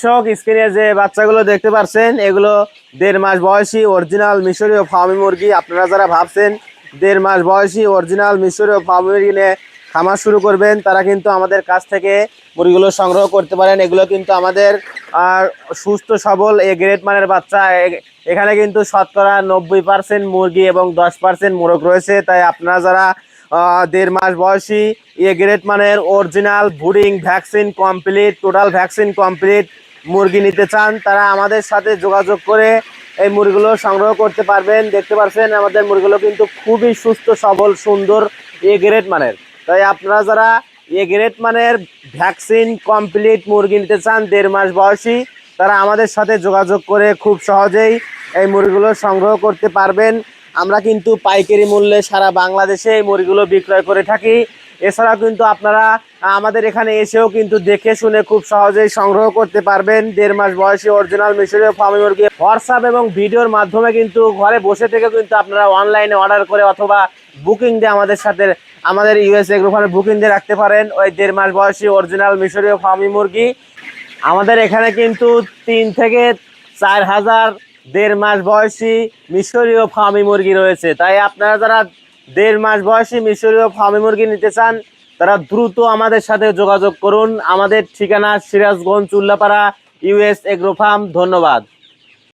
দর্শক স্ক্রিনে যে বাচ্চাগুলো দেখতে পাচ্ছেন এগুলো দেড় মাস বয়সী অরিজিনাল মিশরীয় ফার্মি মুরগি। আপনারা যারা ভাবছেন দেড় মাস বয়সী অরিজিনাল মিশরীয় ফার্মি মুরগি নিয়ে খামার শুরু করবেন, তারা কিন্তু আমাদের কাছ থেকে মুরগিগুলো সংগ্রহ করতে পারেন। এগুলো কিন্তু আমাদের, আর সুস্থ, সবল, এ গ্রেড মানের বাচ্চা। এখানে কিন্তু শতকরা নব্বই পার্সেন্ট মুরগি এবং দশ পার্সেন্ট মোরগ রয়েছে। তাই আপনারা যারা দেড় মাস বয়সী, এ গ্রেড মানের original ভুডিং vaccine complete total vaccine complete মুরগি নিতে চান, তারা আমাদের সাথে যোগাযোগ করে এই মুরগিগুলো সংগ্রহ করতে পারবেন। দেখতে পাচ্ছেন আমাদের মুরগিগুলো কিন্তু খুবই সুস্থ, সবল, সুন্দর, এ গ্রেড মানের। তাই আপনারা যারা এ গ্রেড মানের ভ্যাকসিন কমপ্লিট মুরগি নিতে চান, দেড় মাস বয়সী, তারা আমাদের সাথে যোগাযোগ করে খুব সহজেই এই মুরগিগুলো সংগ্রহ করতে পারবেন। আমরা কিন্তু পাইকারি মূল্যে সারা বাংলাদেশে এই মুরগিগুলো বিক্রয় করে থাকি। এছাড়াও কিন্তু আপনারা আমাদের এখানে এসেও কিন্তু দেখে শুনে খুব সহজেই সংগ্রহ করতে পারবেন। দেড় মাস বয়সী অরিজিনাল মিশরীয় ফার্মি মুরগি হোয়াটসঅ্যাপ এবং ভিডিওর মাধ্যমে কিন্তু ঘরে বসে থেকে কিন্তু আপনারা অনলাইনে অর্ডার করে অথবা বুকিং দিয়ে আমাদের সাথে, আমাদের ইউএস এগ্রোফার্মে বুকিং দিয়ে রাখতে পারেন। ওই দেড় মাস বয়সী অরিজিনাল মিশরীয় ফার্মি মুরগি। আমাদের এখানে কিন্তু তিন থেকে চার হাজার দেড় মাস বয়সী মিশরীয় ফার্মি মুরগি রয়েছে। তাই আপনারা যারা দেড় মাস বয়সী মিশরীয় ফার্মি মুরগি নিতে চান, তারা দ্রুত আমাদের সাথে যোগাযোগ করুন। আমাদের ঠিকানা Sirajganj Chullapara US agro farm ধন্যবাদ।